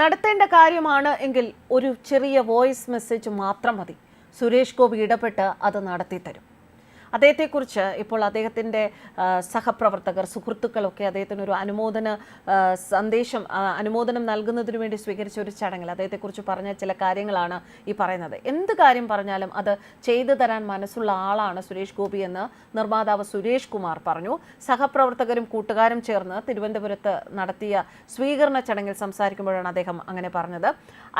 നടത്തേണ്ട കാര്യമാണ് എങ്കിൽ ഒരു ചെറിയ വോയിസ് മെസ്സേജ് മാത്രം മതി. സുരേഷ് ഗോപി ഇടപെട്ട് അത് നടത്തി തരും അദ്ദേഹത്തെക്കുറിച്ച് ഇപ്പോൾ അദ്ദേഹത്തിന്റെ സഹപ്രവർത്തകർ സുഹൃത്തുക്കളൊക്കെ അദ്ദേഹത്തിന് ഒരു അനുമോദന സന്ദേശം അനുമോദനം നൽകുന്നതിന് വേണ്ടി സ്വീകരിച്ച ഒരു ചടങ്ങിൽ അദ്ദേഹത്തെക്കുറിച്ച് പറഞ്ഞ ചില കാര്യങ്ങളാണ് ഈ പറയുന്നത്. എന്ത് കാര്യം പറഞ്ഞാലും അത് ചെയ്തു തരാൻ മനസ്സുള്ള ആളാണ് സുരേഷ് ഗോപി എന്ന് നിർമ്മാതാവ് സുരേഷ് കുമാർ പറഞ്ഞു. സഹപ്രവർത്തകരും കൂട്ടുകാരും ചേർന്ന് തിരുവനന്തപുരത്ത് നടത്തിയ സ്വീകരണ ചടങ്ങിൽ സംസാരിക്കുമ്പോഴാണ് അദ്ദേഹം അങ്ങനെ പറഞ്ഞത്.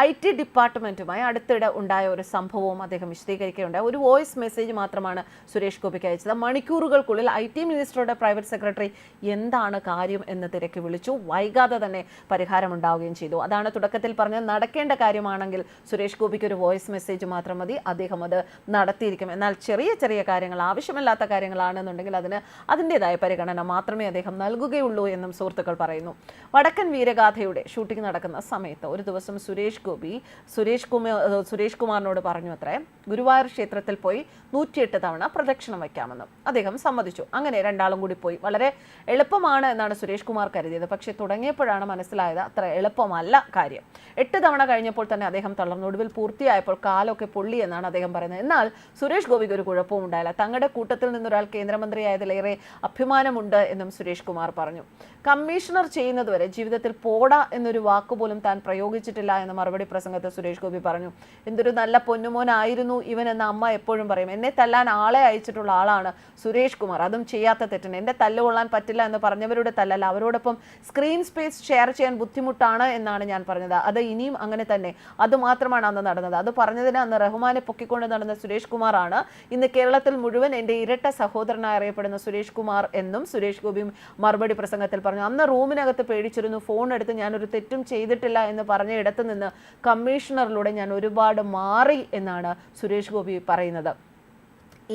ഐ ടി ഡിപ്പാർട്ട്മെന്റുമായി അടുത്തിടെ ഉണ്ടായ ഒരു സംഭവവും അദ്ദേഹം വിശദീകരിക്കുകയുണ്ടായി. ഒരു വോയിസ് മെസ്സേജ് മാത്രമാണ് സുരേഷ് ഗോപിക്ക് അയച്ചത് മണിക്കൂറുകൾക്കുള്ളിൽ ഐ ടി മിനിസ്റ്ററുടെ പ്രൈവറ്റ് സെക്രട്ടറി എന്താണ് കാര്യം എന്ന് തിരക്കി വിളിച്ചു. വൈകാതെ തന്നെ പരിഹാരം ഉണ്ടാവുകയും ചെയ്തു. അതാണ് തുടക്കത്തിൽ പറഞ്ഞ നടക്കേണ്ട കാര്യമാണെങ്കിൽ സുരേഷ് ഗോപിക്ക് ഒരു വോയിസ് മെസ്സേജ് മാത്രം മതി. അദ്ദേഹം അത് നടത്തിയിരിക്കും. എന്നാൽ ചെറിയ ചെറിയ കാര്യങ്ങൾ ആവശ്യമില്ലാത്ത കാര്യങ്ങളാണെന്നുണ്ടെങ്കിൽ അതിന് അതിന്റെതായ പരിഗണന മാത്രമേ അദ്ദേഹം നൽകുകയുള്ളൂ എന്നും സുഹൃത്തുക്കൾ പറയുന്നു. വടക്കൻ വീരഗാഥയുടെ ഷൂട്ടിംഗ് നടക്കുന്ന സമയത്ത് ഒരു ദിവസം സുരേഷ് ഗോപി സുരേഷ് കുമാർ സുരേഷ് കുമാറിനോട് പറഞ്ഞു അത്രേ ഗുരുവായൂർ ക്ഷേത്രത്തിൽ പോയി നൂറ്റിയെട്ട് തവണ പ്രദക്ഷിണം വയ്ക്കാമെന്ന് അദ്ദേഹം സമ്മതിച്ചു. അങ്ങനെ രണ്ടാളും കൂടി പോയി. വളരെ എളുപ്പമാണ് എന്നാണ് സുരേഷ് കുമാർ കരുതിയത്. പക്ഷേ തുടങ്ങിയപ്പോഴാണ് മനസ്സിലായത് അത്ര എളുപ്പമല്ല കാര്യം. എട്ട് തവണ കഴിഞ്ഞപ്പോൾ തന്നെ അദ്ദേഹം തളർന്നു ഒടുവിൽ പൂർത്തിയായപ്പോൾ കാലൊക്കെ പൊള്ളി എന്നാണ് അദ്ദേഹം പറയുന്നത്. എന്നാൽ സുരേഷ് ഗോപിക്ക് ഒരു കുഴപ്പവും ഉണ്ടായില്ല. തങ്ങളുടെ കൂട്ടത്തിൽ നിന്നൊരാൾ കേന്ദ്രമന്ത്രിയായതിലേറെ അഭിമാനമുണ്ട് എന്നും സുരേഷ് കുമാർ പറഞ്ഞു. കമ്മീഷണർ ചെയ്യുന്നതുവരെ ജീവിതത്തിൽ പോട എന്നൊരു വാക്കുപോലും താൻ പ്രയോഗിച്ചിട്ടില്ല എന്ന മറുപടി പ്രസംഗത്തിൽ സുരേഷ് ഗോപി പറഞ്ഞു. എന്തൊരു നല്ല പൊന്നുമോനായിരുന്നു ഇവൻ എന്ന അമ്മ എപ്പോഴും പറയും. എന്നെ തല്ലാൻ ആളെ അയച്ചിട്ടുള്ള ആളാണ് സുരേഷ് കുമാർ. അതും ചെയ്യാത്ത തെറ്റിന്. എന്റെ തല്ല് കൊള്ളാൻ പറ്റില്ല എന്ന് പറഞ്ഞവരുടെ തല്ലല്ല. അവരോടൊപ്പം സ്ക്രീൻ സ്പേസ് ഷെയർ ചെയ്യാൻ ബുദ്ധിമുട്ടാണ് എന്നാണ് ഞാൻ പറഞ്ഞത്. അത് ഇനിയും അങ്ങനെ തന്നെ. അത് മാത്രമാണ് അന്ന് നടന്നത്. അത് പറഞ്ഞതിന് അന്ന് റഹ്മാനെ പൊക്കിക്കൊണ്ട് നടന്ന സുരേഷ് കുമാറാണ് ഇന്ന് കേരളത്തിൽ മുഴുവൻ എന്റെ ഇരട്ട സഹോദരനായി അറിയപ്പെടുന്ന സുരേഷ് കുമാർ എന്നും സുരേഷ് ഗോപി മറുപടി പ്രസംഗത്തിൽ പറഞ്ഞു. അന്ന് റൂമിനകത്ത് പേടിച്ചിരുന്നു. ഫോൺ എടുത്ത് ഞാനൊരു തെറ്റും ചെയ്തിട്ടില്ല എന്ന് പറഞ്ഞ ഇടത്ത് നിന്ന് കമ്മീഷണറിലൂടെ ഞാൻ ഒരുപാട് മാറി എന്നാണ് സുരേഷ് ഗോപി പറയുന്നത്.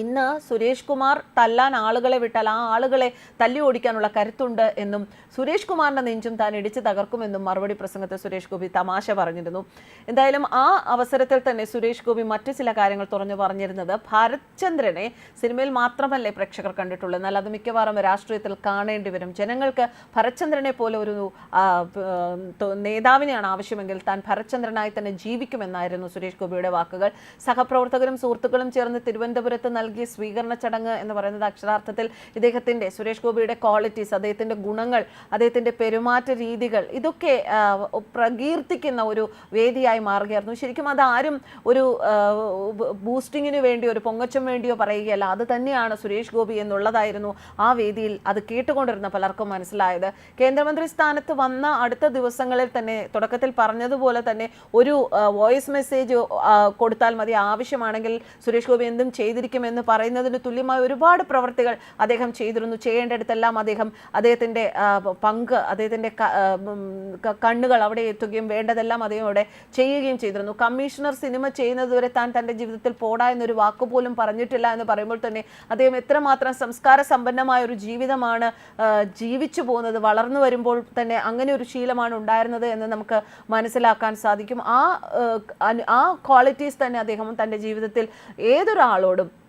ഇന്ന് സുരേഷ് കുമാർ തല്ലാൻ ആളുകളെ വിട്ടാൽ ആ ആളുകളെ തല്ലി ഓടിക്കാനുള്ള കരുത്തുണ്ട് എന്നും സുരേഷ് കുമാറിന്റെ നെഞ്ചും താൻ ഇടിച്ചു തകർക്കുമെന്നും മറുപടി പ്രസംഗത്തെ സുരേഷ് ഗോപി തമാശ പറഞ്ഞിരുന്നു. എന്തായാലും ആ അവസരത്തിൽ തന്നെ സുരേഷ് ഗോപി മറ്റു ചില കാര്യങ്ങൾ തുറന്നു പറഞ്ഞിരുന്നത് ഭാരത് ചന്ദ്രനെ സിനിമയിൽ മാത്രമല്ലേ പ്രേക്ഷകർ കണ്ടിട്ടുള്ളൂ എന്നാൽ അത് മിക്കവാറും രാഷ്ട്രീയത്തിൽ കാണേണ്ടി വരും. ജനങ്ങൾക്ക് ഭരത്ചന്ദ്രനെ പോലെ ഒരു നേതാവിനെയാണ് ആവശ്യമെങ്കിൽ താൻ ഭരത്ചന്ദ്രനായി തന്നെ ജീവിക്കുമെന്നായിരുന്നു സുരേഷ് ഗോപിയുടെ വാക്കുകൾ. സഹപ്രവർത്തകരും സുഹൃത്തുക്കളും ചേർന്ന് തിരുവനന്തപുരത്ത് നൽകിയ സ്വീകരണ ചടങ്ങ് എന്ന് പറയുന്നത് അക്ഷരാർത്ഥത്തിൽ ഇദ്ദേഹത്തിന്റെ സുരേഷ് ഗോപിയുടെ ക്വാളിറ്റീസ് അദ്ദേഹത്തിന്റെ ഗുണങ്ങൾ അദ്ദേഹത്തിന്റെ പെരുമാറ്റ രീതികൾ ഇതൊക്കെ പ്രകീർത്തിക്കുന്ന ഒരു വേദിയായി മാറുകയായിരുന്നു. ശരിക്കും അതാരും ഒരു ബൂസ്റ്റിങ്ങിന് വേണ്ടിയോ ഒരു പൊങ്ങച്ചം വേണ്ടിയോ പറയുകയല്ല. അത് തന്നെയാണ് സുരേഷ് ഗോപി എന്നുള്ളതായിരുന്നു ആ വേദിയിൽ അത് കേട്ടുകൊണ്ടിരുന്ന പലർക്കും മനസ്സിലായത്. കേന്ദ്രമന്ത്രി സ്ഥാനത്ത് വന്ന അടുത്ത ദിവസങ്ങളിൽ തന്നെ തുടക്കത്തിൽ പറഞ്ഞതുപോലെ തന്നെ ഒരു വോയിസ് മെസ്സേജ് കൊടുത്താൽ മതി. ആവശ്യമാണെങ്കിൽ സുരേഷ് ഗോപി എന്തും ചെയ്തിരിക്കുമെന്ന് പറയുന്നതിന് തുല്യമായ ഒരുപാട് പ്രവർത്തികൾ അദ്ദേഹം ചെയ്തിരുന്നു. ചെയ്യേണ്ടടുത്തെല്ലാം അദ്ദേഹം അദ്ദേഹത്തിന്റെ പങ്ക് ക- കണ്ണുകൾ അവിടെ എത്തുകയും വേണ്ടതെല്ലാം അദ്ദേഹം അവിടെ ചെയ്യുകയും ചെയ്തിരുന്നു. കമ്മീഷണർ സിനിമ ചെയ്യുന്നതുവരെ താൻ തന്റെ ജീവിതത്തിൽ പോടാ എന്നൊരു വാക്കുപോലും പറഞ്ഞിട്ടില്ല എന്ന് പറയുമ്പോൾ തന്നെ അദ്ദേഹം എത്രമാത്രം സംസ്കാര സമ്പന്നമായ ഒരു ജീവിതമാണ് ജീവിച്ചു പോകുന്നത് വളർന്നു വരുമ്പോൾ തന്നെ അങ്ങനെ ഒരു ശീലമാണ് ഉണ്ടായിരുന്നത് എന്ന് നമുക്ക് മനസ്സിലാക്കാൻ സാധിക്കും. ആ, ആ ക്വാളിറ്റീസ് തന്നെ അദ്ദേഹം തന്റെ ജീവിതത്തിൽ ഏതൊരാളോടും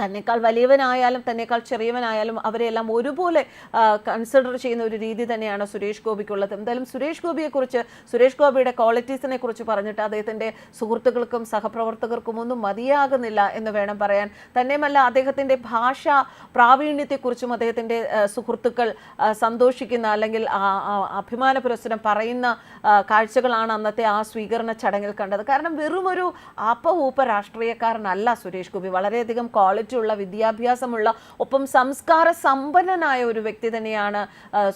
തന്നെക്കാൾ വലിയവനായാലും തന്നെക്കാൾ ചെറിയവനായാലും അവരെല്ലാം ഒരുപോലെ കൺസിഡർ ചെയ്യുന്ന ഒരു രീതി തന്നെയാണ് സുരേഷ് ഗോപിക്കുള്ളത്. എന്തായാലും സുരേഷ് ഗോപിയെക്കുറിച്ച് സുരേഷ് ഗോപിയുടെ ക്വാളിറ്റീസിനെ കുറിച്ച് പറഞ്ഞിട്ട് അദ്ദേഹത്തിന്റെ സുഹൃത്തുക്കൾക്കും സഹപ്രവർത്തകർക്കും ഒന്നും മതിയാകുന്നില്ല എന്ന് വേണം പറയാൻ. തന്നെയുമല്ല അദ്ദേഹത്തിന്റെ ഭാഷ പ്രാവീണ്യത്തെക്കുറിച്ചും അദ്ദേഹത്തിന്റെ സുഹൃത്തുക്കൾ സന്തോഷിക്കുന്ന അല്ലെങ്കിൽ അഭിമാന പുരസ്സരം പറയുന്ന കാഴ്ചകളാണ് അന്നത്തെ ആ സ്വീകരണ ചടങ്ങിൽ കണ്ടത്. കാരണം വെറുമൊരു അപ്പ ഊപ്പ രാഷ്ട്രീയക്കാരനല്ല സുരേഷ് ഗോപി. വളരെയധികം ക്വാളിറ്റി ഉള്ള വിദ്യാഭ്യാസമുള്ള ഒപ്പം സംസ്കാര സമ്പന്നനായ ഒരു വ്യക്തി തന്നെയാണ്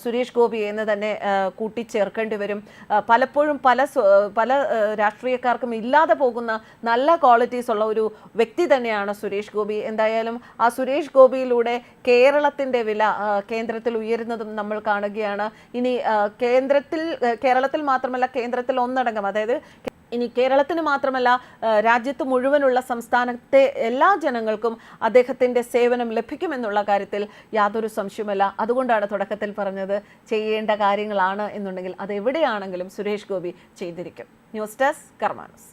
സുരേഷ് ഗോപി എന്ന് തന്നെ കൂട്ടിച്ചേർക്കേണ്ടി വരും. പലപ്പോഴും പല പല രാഷ്ട്രീയക്കാർക്കും ഇല്ലാതെ പോകുന്ന നല്ല ക്വാളിറ്റീസ് ഉള്ള ഒരു വ്യക്തി തന്നെയാണ് സുരേഷ് ഗോപി. എന്തായാലും ആ സുരേഷ് ഗോപിയിലൂടെ കേരളത്തിന്റെ വില കേന്ദ്രത്തിൽ ഉയരുന്നതും നമ്മൾ കാണുകയാണ്. ഇനി കേന്ദ്രത്തിൽ കേരളത്തിൽ മാത്രമല്ല കേന്ദ്രത്തിൽ ഒന്നടങ്കം അതായത് ഇനി കേരളത്തിന് മാത്രമല്ല രാജ്യത്ത് മുഴുവനുള്ള സംസ്ഥാനത്തെ എല്ലാ ജനങ്ങൾക്കും അദ്ദേഹത്തിന്റെ സേവനം ലഭിക്കുമെന്നുള്ള കാര്യത്തിൽ യാതൊരു സംശയമല്ല. അതുകൊണ്ടാണ് തുടക്കത്തിൽ പറഞ്ഞത് ചെയ്യേണ്ട കാര്യങ്ങളാണ് എന്നുണ്ടെങ്കിൽ അത് എവിടെയാണെങ്കിലും സുരേഷ് ഗോപി ചെയ്തിരിക്കും. News desk കർമാനസ്.